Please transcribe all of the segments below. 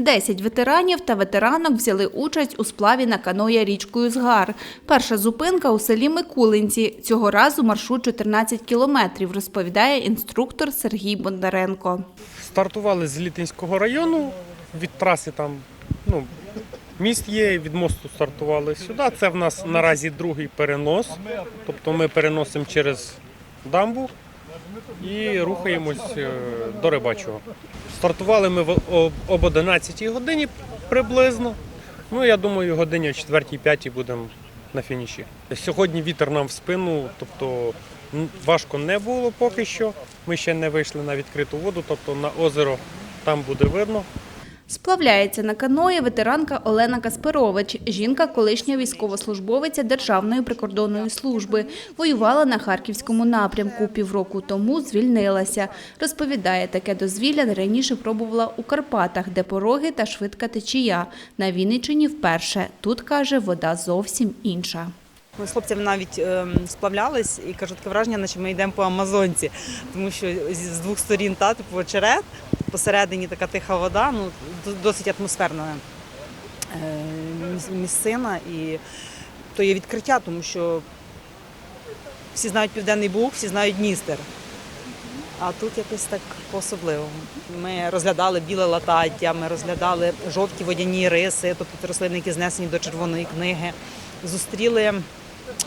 Десять ветеранів та ветеранок взяли участь у сплаві на каноє річкою Згар. Перша зупинка у селі Микулинці. Цього разу маршрут 14 кілометрів, розповідає інструктор Сергій Бондаренко. Стартували з Літинського району від траси там, ну, міст є, від мосту стартували сюди. Це в нас наразі другий перенос. Тобто ми переносимо через дамбу і рухаємось е, до Рибачого. Стартували ми об- об 11 годині приблизно. Ну, я думаю, годині о 4-5 будемо на фініші. Сьогодні вітер нам в спину, тобто важко не було поки що. Ми ще не вийшли на відкриту воду, тобто на озеро там буде видно. Сплавляється на каної ветеранка Олена Касперович. Жінка – колишня військовослужбовиця Державної прикордонної служби. Воювала на Харківському напрямку. Півроку тому звільнилася. Розповідає, таке дозвілля раніше пробувала у Карпатах, де пороги та швидка течія. На Вінниччині вперше. Тут, каже, вода зовсім інша. Ми з хлопцями навіть ем, сплавлялись і кажу, таке враження, наче ми йдемо по Амазонці, тому що з двох сторін та типу очерет, посередині така тиха вода, ну досить атмосферна е, місцина. І то є відкриття, тому що всі знають Південний Буг, всі знають Дністер. А тут якось так по-особливому. Ми розглядали біле латаття, ми розглядали жовті водяні риси, тобто рослини, які знесені до червоної книги. Зустріли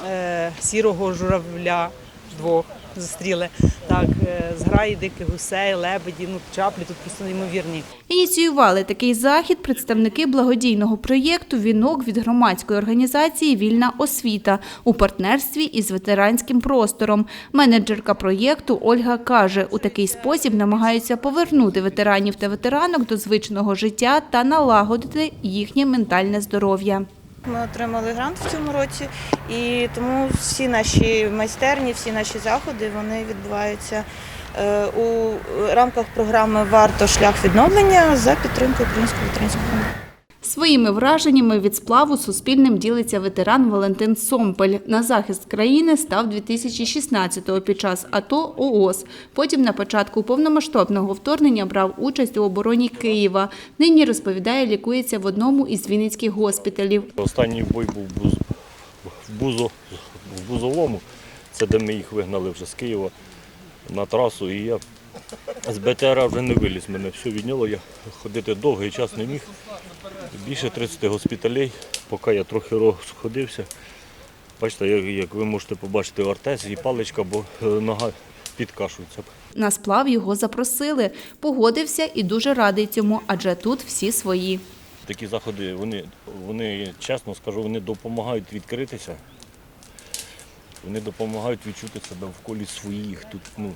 е, сірого журавля двох. Зустріли так, е, зграї диких гусей, лебеді, ну чаплі тут просто неймовірні. Ініціювали такий захід представники благодійного проєкту «Вінок» від громадської організації «Вільна освіта» у партнерстві із ветеранським простором. Менеджерка проєкту Ольга каже, у такий спосіб намагаються повернути ветеранів та ветеранок до звичного життя та налагодити їхнє ментальне здоров'я. Ми отримали грант в цьому році, і тому всі наші майстерні, всі наші заходи вони відбуваються е, у рамках програми Варто шлях відновлення за підтримки Українського ветеранського фонду. Своїми враженнями від сплаву Суспільним ділиться ветеран Валентин Сомпель. На захист країни став 2016-го під час АТО ООС. Потім на початку повномасштабного вторгнення брав участь у обороні Києва. Нині, розповідає, лікується в одному із вінницьких госпіталів. Останній бой був в Буз- в Бузо, в Бузовому, це де ми їх вигнали вже з Києва на трасу. І я з БТРа вже не виліз, мене все відняло, я ходити довгий час не міг. Більше 30 госпіталей, поки я трохи розходився. Бачите, як, як ви можете побачити ортез і паличка, бо е, нога підкашується. На сплав його запросили. Погодився і дуже радий цьому, адже тут всі свої. Такі заходи, вони, вони, чесно скажу, вони допомагають відкритися. Вони допомагають відчути себе в колі своїх. Тут, ну,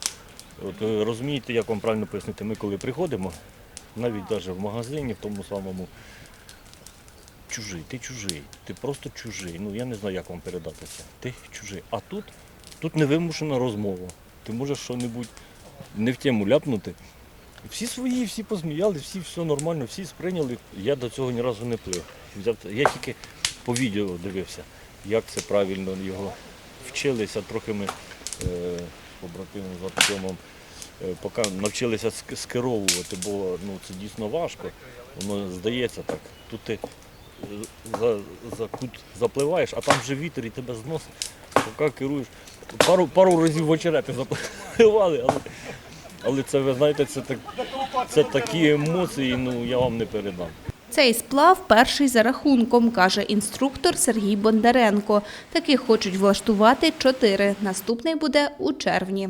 от, е, розумієте, як вам правильно пояснити, ми коли приходимо, навіть навіть в магазині, в тому самому, чужий, ти чужий, ти просто чужий. Ну я не знаю, як вам передати це. Ти чужий. А тут, тут невимушена розмова. Ти можеш що-небудь не в тему ляпнути. Всі свої, всі посміялись, всі все нормально, всі сприйняли. Я до цього ні разу не плив. Я тільки по відео дивився, як це правильно його вчилися. Трохи ми е, побратимом з Артемом, е, поки навчилися скеровувати, бо ну, це дійсно важко. Воно здається так. Тут ти е, за, за кут запливаєш, а там вже вітер і тебе зносить. Поки керуєш. Пару, пару разів в очерети запливали, але, але це, ви знаєте, це, так, це такі емоції, ну я вам не передам. Цей сплав перший за рахунком, каже інструктор Сергій Бондаренко. Таких хочуть влаштувати чотири. Наступний буде у червні.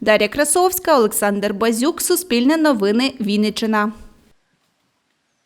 Дар'я Красовська, Олександр Базюк, Суспільне новини, Вінниччина.